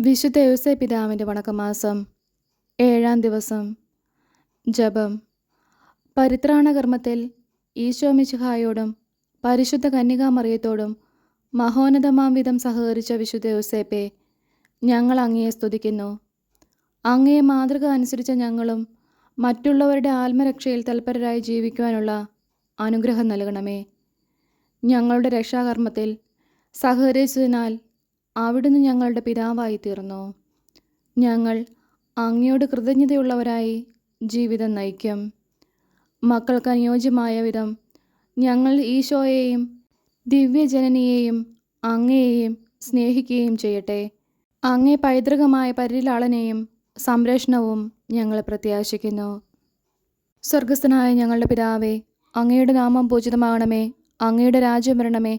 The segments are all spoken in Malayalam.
വിശുദ്ധ യോസെ പിതാവിന്റെ വണക്കമാസം ഏഴാം ദിവസം ജപം. പരിത്രാണകർമ്മത്തിൽ ഈശോ മിശുഹായോടും പരിശുദ്ധ കന്യകാമറിയത്തോടും മഹോന്നതമാം വിധം സഹകരിച്ച വിശുദ്ധ യോസേപ്പെ ഞങ്ങൾ അങ്ങയെ സ്തുതിക്കുന്നു. അങ്ങയെ മാതൃക അനുസരിച്ച ഞങ്ങളും മറ്റുള്ളവരുടെ ആത്മരക്ഷയിൽ തൽപരരായി ജീവിക്കുവാനുള്ള അനുഗ്രഹം നൽകണമേ. ഞങ്ങളുടെ രക്ഷാകർമ്മത്തിൽ സഹകരിച്ചതിനാൽ അവിടുന്ന് ഞങ്ങളുടെ പിതാവായി തീർന്നു ഞങ്ങൾ അങ്ങയോട് കൃതജ്ഞതയുള്ളവരായി ജീവിതം നയിക്കും. മക്കൾക്ക് അനുയോജ്യമായ വിധം ഞങ്ങൾ ഈശോയെയും ദിവ്യജനനിയെയും അങ്ങയെയും സ്നേഹിക്കുകയും ചെയ്യട്ടെ. അങ്ങേ പൈതൃകമായ പരിലാളനെയും സംരക്ഷണവും ഞങ്ങൾ പ്രത്യാശിക്കുന്നു. സ്വർഗസ്ഥനായ ഞങ്ങളുടെ പിതാവേ അങ്ങയുടെ നാമം പൂജിതമാകണമേ അങ്ങയുടെ രാജ്യം വരണമേ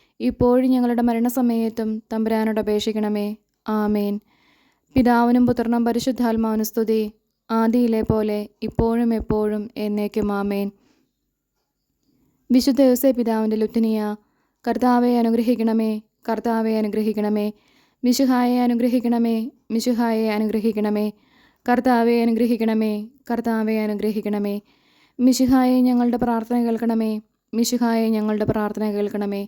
ഇപ്പോഴും ഞങ്ങളുടെ മരണസമയത്തും തമ്പുരാനോട് അപേക്ഷിക്കണമേ. ആമേൻ. പിതാവിനും പുത്രനും പരിശുദ്ധാത്മാവിനും സ്തുതി. ആദിയിലെ പോലെ ഇപ്പോഴും എപ്പോഴും എന്നേക്കും ആമേൻ. വിശുദ്ധ യോസേ പിതാവിന്റെ ലുത്തിനിയ കർത്താവെ അനുഗ്രഹിക്കണമേ. കർത്താവെ അനുഗ്രഹിക്കണമേ. മിശുഹായെ അനുഗ്രഹിക്കണമേ. മിശുഹായെ അനുഗ്രഹിക്കണമേ. കർത്താവെ അനുഗ്രഹിക്കണമേ. കർത്താവെ അനുഗ്രഹിക്കണമേ. മിശുഹായെ ഞങ്ങളുടെ പ്രാർത്ഥന കേൾക്കണമേ. മിശുഹായെ ഞങ്ങളുടെ പ്രാർത്ഥന കേൾക്കണമേ.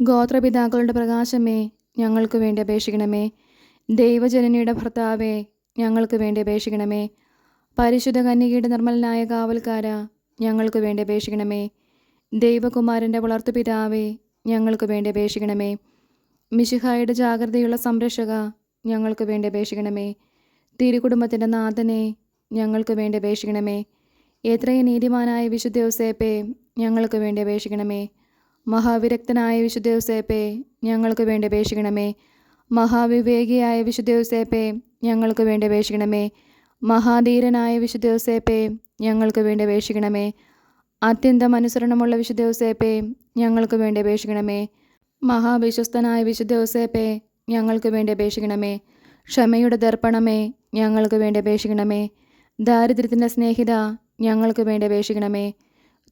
ഗോത്രപിതാക്കളുടെ പ്രകാശമേ ഞങ്ങൾക്ക് വേണ്ടി അപേക്ഷിക്കണമേ. ദൈവജനനിയുടെ ഭർത്താവേ ഞങ്ങൾക്ക് വേണ്ടി അപേക്ഷിക്കണമേ. പരിശുദ്ധ കന്യകയുടെ നിർമ്മലനായ കാവൽക്കാര ഞങ്ങൾക്ക് വേണ്ടി അപേക്ഷിക്കണമേ. ദൈവകുമാരന്റെ വളർത്തുപിതാവേ ഞങ്ങൾക്ക് വേണ്ടി അപേക്ഷിക്കണമേ. മിശിഹായുടെ ജാഗ്രതയുള്ള സംരക്ഷക ഞങ്ങൾക്ക് വേണ്ടി അപേക്ഷിക്കണമേ. തിരുകുടുംബത്തിന്റെ നാഥനെ ഞങ്ങൾക്ക് വേണ്ടി അപേക്ഷിക്കണമേ. എത്രയും നീതിമാനായ വിശുദ്ധ യോസേപ്പേ ഞങ്ങൾക്ക് വേണ്ടി അപേക്ഷിക്കണമേ. മഹാവിരക്തനായ വിശുദ്ദേവസേപ്പേ ഞങ്ങൾക്ക് വേണ്ടി അപേക്ഷിക്കണമേ. മഹാവിവേകിയായ വിശുദ്ദേവസേപ്പേ ഞങ്ങൾക്ക് വേണ്ടി അപേക്ഷിക്കണമേ. മഹാധീരനായ വിശുദ്ദേവസേപ്പേ ഞങ്ങൾക്ക് വേണ്ടി അപേക്ഷിക്കണമേ. അത്യന്തം അനുസരണമുള്ള വിശുദ്ദേവസേപ്പേ ഞങ്ങൾക്ക് വേണ്ടി അപേക്ഷിക്കണമേ. മഹാവിശ്വസ്തനായ വിശുദ്ദേവസേപ്പേ ഞങ്ങൾക്ക് വേണ്ടി അപേക്ഷിക്കണമേ. ക്ഷമയുടെ ദർപ്പണമേ ഞങ്ങൾക്ക് വേണ്ടി അപേക്ഷിക്കണമേ. ദാരിദ്ര്യത്തിന്റെ സ്നേഹിത ഞങ്ങൾക്ക് വേണ്ടി അപേക്ഷിക്കണമേ.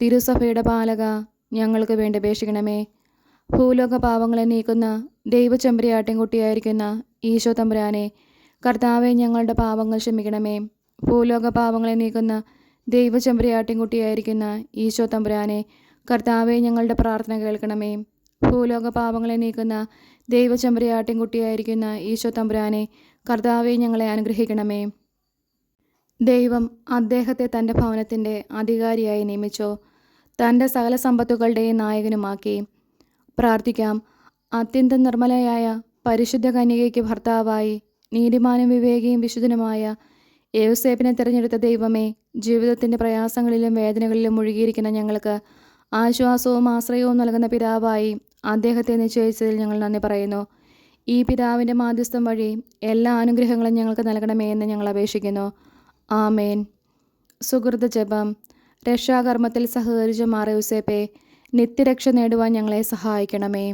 തിരുസഭയുടെ പാലക ഞങ്ങൾക്ക് വേണ്ടി അപേക്ഷിക്കണമേ. ഭൂലോക പാവങ്ങളെ നീക്കുന്ന ദൈവചെമ്പരിയാട്ടിൻകുട്ടിയായിരിക്കുന്ന ഈശോ തമ്പുരാനെ കർത്താവെ ഞങ്ങളുടെ പാവങ്ങൾ ക്ഷമിക്കണമേ. ഭൂലോക പാവങ്ങളെ നീക്കുന്ന ദൈവചെമ്പരിയാട്ടിൻകുട്ടിയായിരിക്കുന്ന ഈശോ തമ്പുരാനെ കർത്താവെ ഞങ്ങളുടെ പ്രാർത്ഥന കേൾക്കണമേ. ഭൂലോക പാവങ്ങളെ നീക്കുന്ന ദൈവചെമ്പരിയാട്ടിൻകുട്ടിയായിരിക്കുന്ന ഈശോ തമ്പുരാനെ കർത്താവെ ഞങ്ങളെ അനുഗ്രഹിക്കണമേ. ദൈവം അദ്ദേഹത്തെ തന്റെ ഭവനത്തിന്റെ അധികാരിയായി നിയമിച്ചു തന്റെ സകല സമ്പത്തുകളുടെയും നായകനുമാക്കി പ്രാർത്ഥിക്കാം. അത്യന്തം നിർമ്മലയായ പരിശുദ്ധ കന്യകയ്ക്ക് ഭർത്താവായി നീതിമാനും വിവേകിയും വിശുദ്ധനുമായ യേസേപ്പിനെ തിരഞ്ഞെടുത്ത ദൈവമേ ജീവിതത്തിന്റെ പ്രയാസങ്ങളിലും വേദനകളിലും മുഴുകിയിരിക്കുന്ന ഞങ്ങൾക്ക് ആശ്വാസവും ആശ്രയവും നൽകുന്ന പിതാവായി അദ്ദേഹത്തെ നിശ്ചയിച്ചതിൽ ഞങ്ങൾ നന്ദി പറയുന്നു. ഈ പിതാവിന്റെ മാധ്യസ്ഥം വഴി എല്ലാ അനുഗ്രഹങ്ങളും ഞങ്ങൾക്ക് നൽകണമേ എന്ന് ഞങ്ങൾ അപേക്ഷിക്കുന്നു. ആമേൻ. സുഹൃത ജപം. രക്ഷാകർമ്മത്തിൽ സഹകരിച്ച മാറയൂസേപ്പെ നിത്യരക്ഷ നേടുവാൻ ഞങ്ങളെ സഹായിക്കണമേ.